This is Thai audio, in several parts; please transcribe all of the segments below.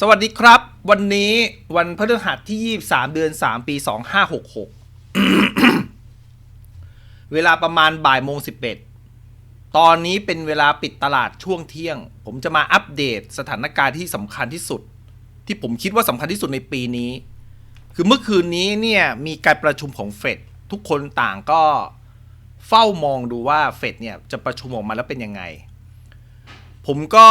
สวัสดีครับ วันนี้วันพฤหัสที่ 23 เดือน 3 ปี 2566 เวลาประมาณบ่ายโมง 11 ตอนนี้เป็นเวลาปิดตลาดช่วงเที่ยง ผมจะมาอัปเดตสถานการณ์ที่สำคัญที่สุด ที่ผมคิดว่าสำคัญที่สุดในปีนี้ คือเมื่อคืนนี้เนี่ยมีการประชุมของเฟดทุกคนต่างก็เฝ้ามองดูว่าเฟดเนี่ยจะประชุมออกมาแล้วเป็นยังไง ผมก็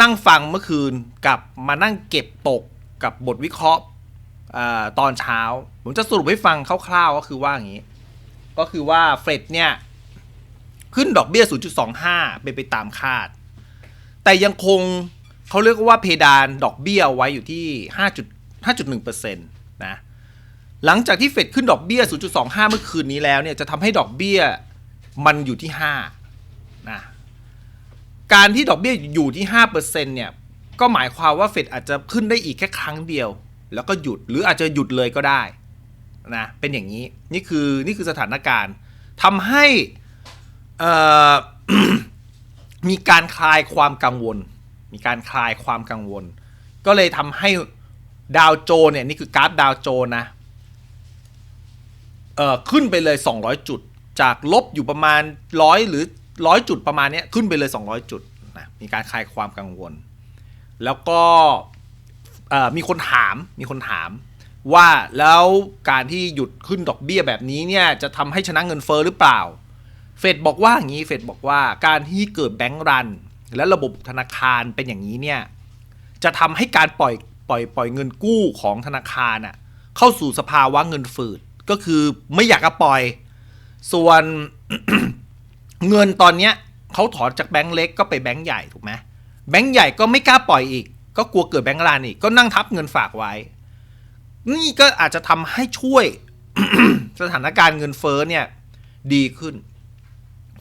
นั่งฟังเมื่อคืนกับมานั่งเก็บตกกับบทวิเคราะห์ตอนเช้า ผมจะสรุปให้ฟังคร่าวๆก็คือว่าอย่างนี้ ก็คือว่าเฟดเนี่ย ขึ้นดอกเบี้ย 0.25 เป็นไปตามคาด แต่ยังคงเขาเรียกว่าเพดานดอกเบี้ยไว้อยู่ที่5.5.1%นะหลังจากที่เฟดขึ้นดอกเบี้ย 0.25 เมื่อคืนนี้แล้วเนี่ยจะทำให้ดอกเบี้ยมันอยู่ที่5นะ การที่ดอกเบี้ยอยู่ที่5%เนี่ยก็หมายความว่าเฟดอาจจะขึ้นได้อีกแค่ครั้งเดียว แล้วก็หยุดหรืออาจจะหยุดเลยก็ได้นะเป็นอย่างนี้นี่คือนี่คือสถานการณ์ทำให้เอ่อมีการคลายความกังวล มีการคลายความกังวล ก็เลยทำให้ดาวโจนเนี่ยนี่คือกราฟดาวโจนนะเอ่อขึ้นไปเลย 200 จุด จากลบอยู่ประมาณร้อยหรือ ร้อยจุดประมาณนี้ขึ้นไปเลย 200 จุดนะมีการคลายความกังวล แล้วก็มีคนถามมีคนถามว่าแล้วการที่หยุดขึ้นดอกเบี้ยแบบนี้เนี่ยจะทำให้ชนะเงินเฟอ้อหรือเปล่า เฟดบอกว่าอย่างนี้เฟดบอกว่าการที่เกิดแบงก์รัน และระบบธนาคารเป็นอย่างนี้เนี่ยจะทำให้การปล่อยปล่อยปล่อยเงินกู้ของธนาคารน่ะเข้าสู่สภาวะเงินฝืดก็คือไม่อยากจะปล่อย ส่วน เงินตอนเนี้ยเขาถอนจากแบงก์เล็กก็ไปแบงก์ใหญ่ถูกไหมแบงก์ใหญ่ก็ไม่กล้าปล่อยอีก ก็กลัวเกิดแบงก์รันอีกก็นั่งทับเงินฝากไว้ นี่ก็อาจจะทำให้ช่วยสถานการณ์เงินเฟ้อเนี่ยดีขึ้น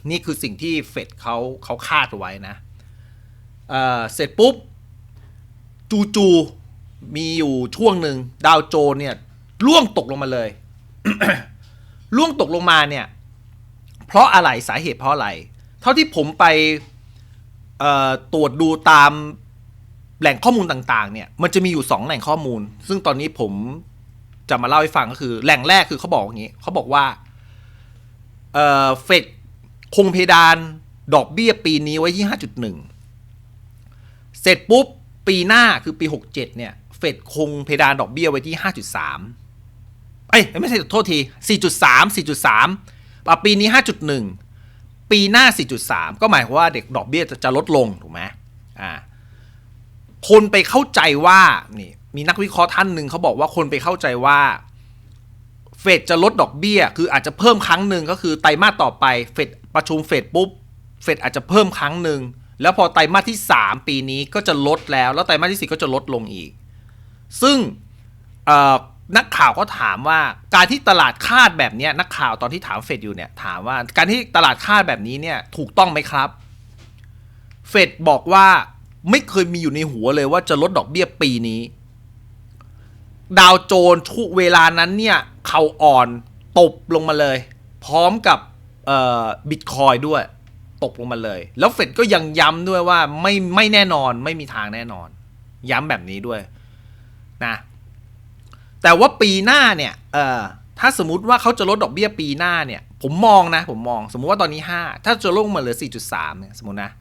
นี่คือสิ่งที่เฟดเขาเขาคาดไว้นะเอ่อเสร็จปุ๊บ จูจูๆมีอยู่ช่วงหนึ่งดาวโจนเนี่ยร่วงตกลงมาเลยร่วงตกลงมาเนี่ย ราะอะไรสาเหตุเพราะอะไร เท่าที่ผมไปตรวจดูตามแหล่งข้อมูลต่างๆ เนี่ย มันจะมีอยู่ 2 แหล่งข้อมูล ซึ่งตอนนี้ผมจะมาเล่าให้ฟังก็คือ แหล่งแรกคือเขาบอกอย่างนี้เขาบอกว่าเฟดคงเพดานดอกเบี้ยปีนี้ไว้ที่ 5.1 เสร็จปุ๊บ ปีหน้าคือปี 67 เนี่ย เฟดคงเพดานดอกเบี้ยไว้ที่ 5.3 เอ้ย ไม่ใช่โทษที 4.3 4.3อะ ปีนี้ 5.1 ปีหน้า 4.3 ก็หมายความว่าเด็กดอกเบี้ยจะลดลงถูกไหมอ่าคนไปเข้าใจว่านี่มีนักวิเคราะห์ท่านหนึ่งเขาบอกว่าคนไปเข้าใจว่าเฟดจะลดดอกเบี้ย คืออาจจะเพิ่มครั้งหนึ่งก็คือไตรมาสต่อไปเฟดประชุมเฟดปุ๊บเฟดอาจจะเพิ่มครั้งหนึ่งแล้วพอไตรมาสที่ 3 ปีนี้ก็จะลดแล้ว แล้วไตรมาสที่ 4 ก็จะลดลงอีก ซึ่งเอ่อ นักข่าวก็ถามว่าการที่ตลาดคาดแบบนี้นักข่าวตอนที่ถามเฟดอยู่เนี่ยถามว่าการที่ตลาดคาดแบบนี้เนี่ยถูกต้องไหมครับ เฟดบอกว่าไม่เคยมีอยู่ในหัวเลยว่าจะลดดอกเบี้ยปีนี้ ดาวโจนส์ช่วงเวลานั้นเนี่ยเข่าอ่อนตบลงมาเลย พร้อมกับบิตคอยด้วย ตกลงมาเลย แล้วเฟดก็ยังย้ำด้วยว่าไม่ไม่แน่นอนไม่มีทางแน่นอน ย้ำแบบนี้ด้วยนะ แต่ว่าปีหน้าเนี่ยเอ่อถ้าสมมติว่าเขาจะลดดอกเบี้ยปีหน้าเนี่ย ผมมองนะ ผมมอง สมมุติว่าตอนนี้ 5 ถ้าจะลงมาเหลือ 4.3เนี่ยสมมตินะ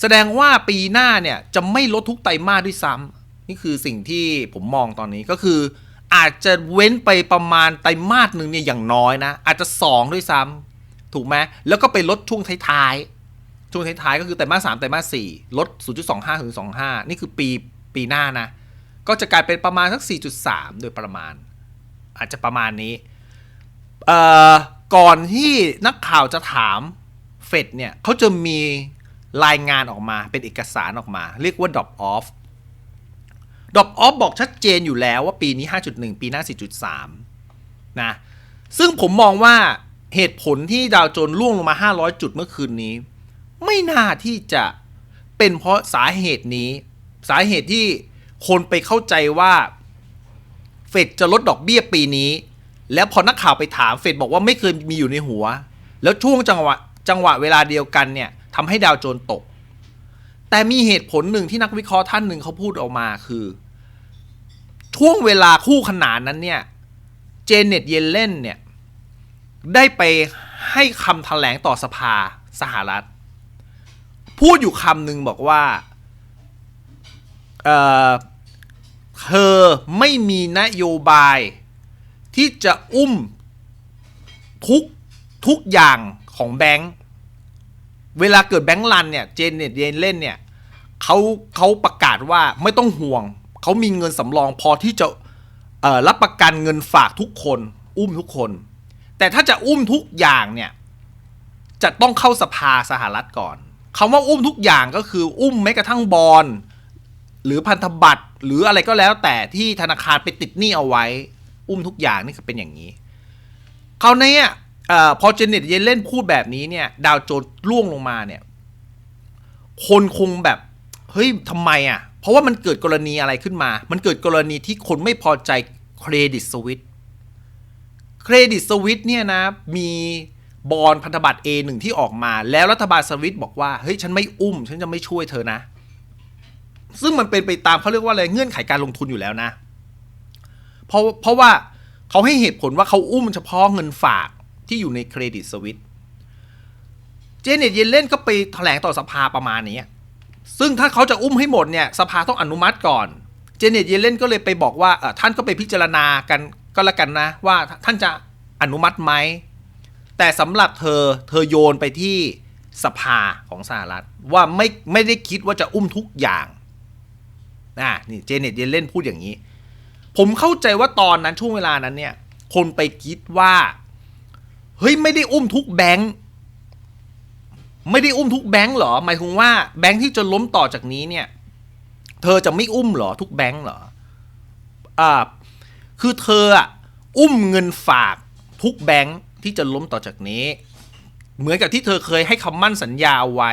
แสดงว่าปีหน้าเนี่ยจะไม่ลดทุกไตรมาสด้วยซ้ำนี่คือสิ่งที่ผมมองตอนนี้ก็คือ อาจจะเว้นไปประมาณไตรมาสหนึ่งเนี่ยอย่างน้อยนะ อาจจะ 2 ด้วยซ้ำถูกไหมแล้วก็ไปลดช่วงท้ายๆช่วงท้ายๆก็คือไตรมาสสามไตรมาสสี่ลด 0.25ถึง25 นี่คือปีปีหน้านะ ก็จะกลายเป็นประมาณสัก 4.3 โดยประมาณ อาจจะประมาณนี้ เอ่อ ก่อนที่นักข่าวจะถามเฟดเนี่ยเขาจะมีรายงานออกมาเป็นเอกสารออกมา เรียกว่า drop off drop off บอกชัดเจนอยู่แล้วว่าปีนี้ 5.1 ปีหน้า 4.3 นะ ซึ่งผมมองว่าเหตุผลที่ดาวโจนส์ล่วงลงมา 500 จุดเมื่อคืนนี้ ไม่น่าที่จะเป็นเพราะสาเหตุนี้ สาเหตุที่ คนไปเข้าใจว่า เฟดจะลดดอกเบี้ยปีนี้ แล้วพอนักข่าวไปถามเฟดบอกว่าไม่เคยมีอยู่ในหัว แล้วช่วงจังหวะจังหวะเวลาเดียวกันเนี่ยทำให้ดาวโจนส์ตก แต่มีเหตุผลหนึ่งที่นักวิเคราะห์ท่านหนึ่งเขาพูดออกมาคือ ช่วงเวลาคู่ขนานนั้นเนี่ยเจเน็ตเยนเล่นเนี่ยได้ไปให้คำแถลงต่อสภาสหรัฐ พูดอยู่คำหนึ่งบอกว่า เธอไม่มีนโยบายที่จะอุ้มทุกทุกอย่างของแบงค์ เวลาเกิดแบงค์รันเนี่ยเจนเน็ตเยนเล่นเนี่ยเขาเขาประกาศว่าไม่ต้องห่วง เขามีเงินสำรองพอที่จะรับประกันเงินฝากทุกคน อุ้มทุกคน แต่ถ้าจะอุ้มทุกอย่างเนี่ยจะต้องเข้าสภาสหรัฐก่อนคำว่าอุ้มทุกอย่างก็คืออุ้มแม้กระทั่งบอล หรือพันธบัตรหรืออะไรก็แล้วแต่ที่ธนาคารไปติดหนี้เอาไว้ อุ้มทุกอย่างนี่คือเป็นอย่างนี้เขาวเนี้ยอพอเจเน็ตเยเล่นพูดแบบนี้เนี่ย ดาวโจนส์ร่วงลงมาเนี่ย คนคงแบบ เฮ้ยทำไมอะ เพราะว่ามันเกิดกรณีอะไรขึ้นมา มันเกิดกรณีที่คนไม่พอใจเครดิตสวิตเครดิตสวิตเนี่ยนะ มีบอลพันธบัตร A1 ที่ออกมา แล้วรัฐบาลสวิตบอกว่า เฮ้ย ฉันไม่อุ้ม ฉันจะไม่ช่วยเธอนะ ซึ่งมันเป็นไปตามเขาเรียกว่าอะไรเงื่อนไขการลงทุนอยู่แล้วนะ เพราะเพราะว่าเขาให้เหตุผลว่าเขาอุ้มเฉพาะเงินฝากที่อยู่ในเครดิตสวิตเจเน็ตเยนเล่นก็ไปแถลงต่อสภาประมาณนี้ ซึ่งถ้าเขาจะอุ้มให้หมดเนี่ยสภาต้องอนุมัติก่อน เจเน็ตเยนเล่นก็เลยไปบอกว่าท่านก็ไปพิจารณากันก็แล้วกันนะ ว่าท่านจะอนุมัติไหม แต่สำหรับเธอเธอโยนไปที่สภาของสหรัฐว่าไม่ไม่ได้คิดว่าจะอุ้มทุกอย่าง อ่านี่เจเน็ตเยเล่นพูดอย่างนี้ ผมเข้าใจว่าตอนนั้นช่วงเวลานั้นเนี่ย คนไปคิดว่า เฮ้ยไม่ได้อุ้มทุกแบงค์ไม่ได้อุ้มทุกแบงค์เหรอ หมายถึงว่าแบงค์ที่จะล้มต่อจากนี้เนี่ย เธอจะไม่อุ้มเหรอทุกแบงค์เหรออ่าคือเธออะอุ้มเงินฝากทุกแบงค์ที่จะล้มต่อจากนี้ เหมือนกับที่เธอเคยให้คำมั่นสัญญาเอาไว้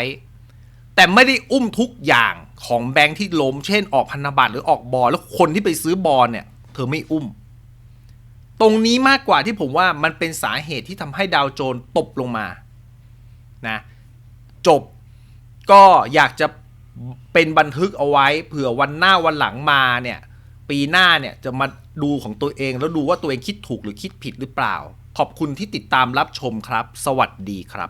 แต่ไม่ได้อุ้มทุกอย่าง ของแบงค์ที่ล้มเช่นออกพันธบัตรหรือออกบอลแล้วคนที่ไปซื้อบอลเนี่ย เธอไม่อุ้ม ตรงนี้มากกว่าที่ผมว่ามันเป็นสาเหตุที่ทำให้ดาวโจนส์ตบลงมานะจบก็อยากจะเป็นบันทึกเอาไว้ เผื่อวันหน้าวันหลังมาเนี่ย ปีหน้าเนี่ยจะมาดูของตัวเองแล้วดูว่าตัวเองคิดถูกหรือคิดผิดหรือเปล่า ขอบคุณที่ติดตามรับชมครับ สวัสดีครับ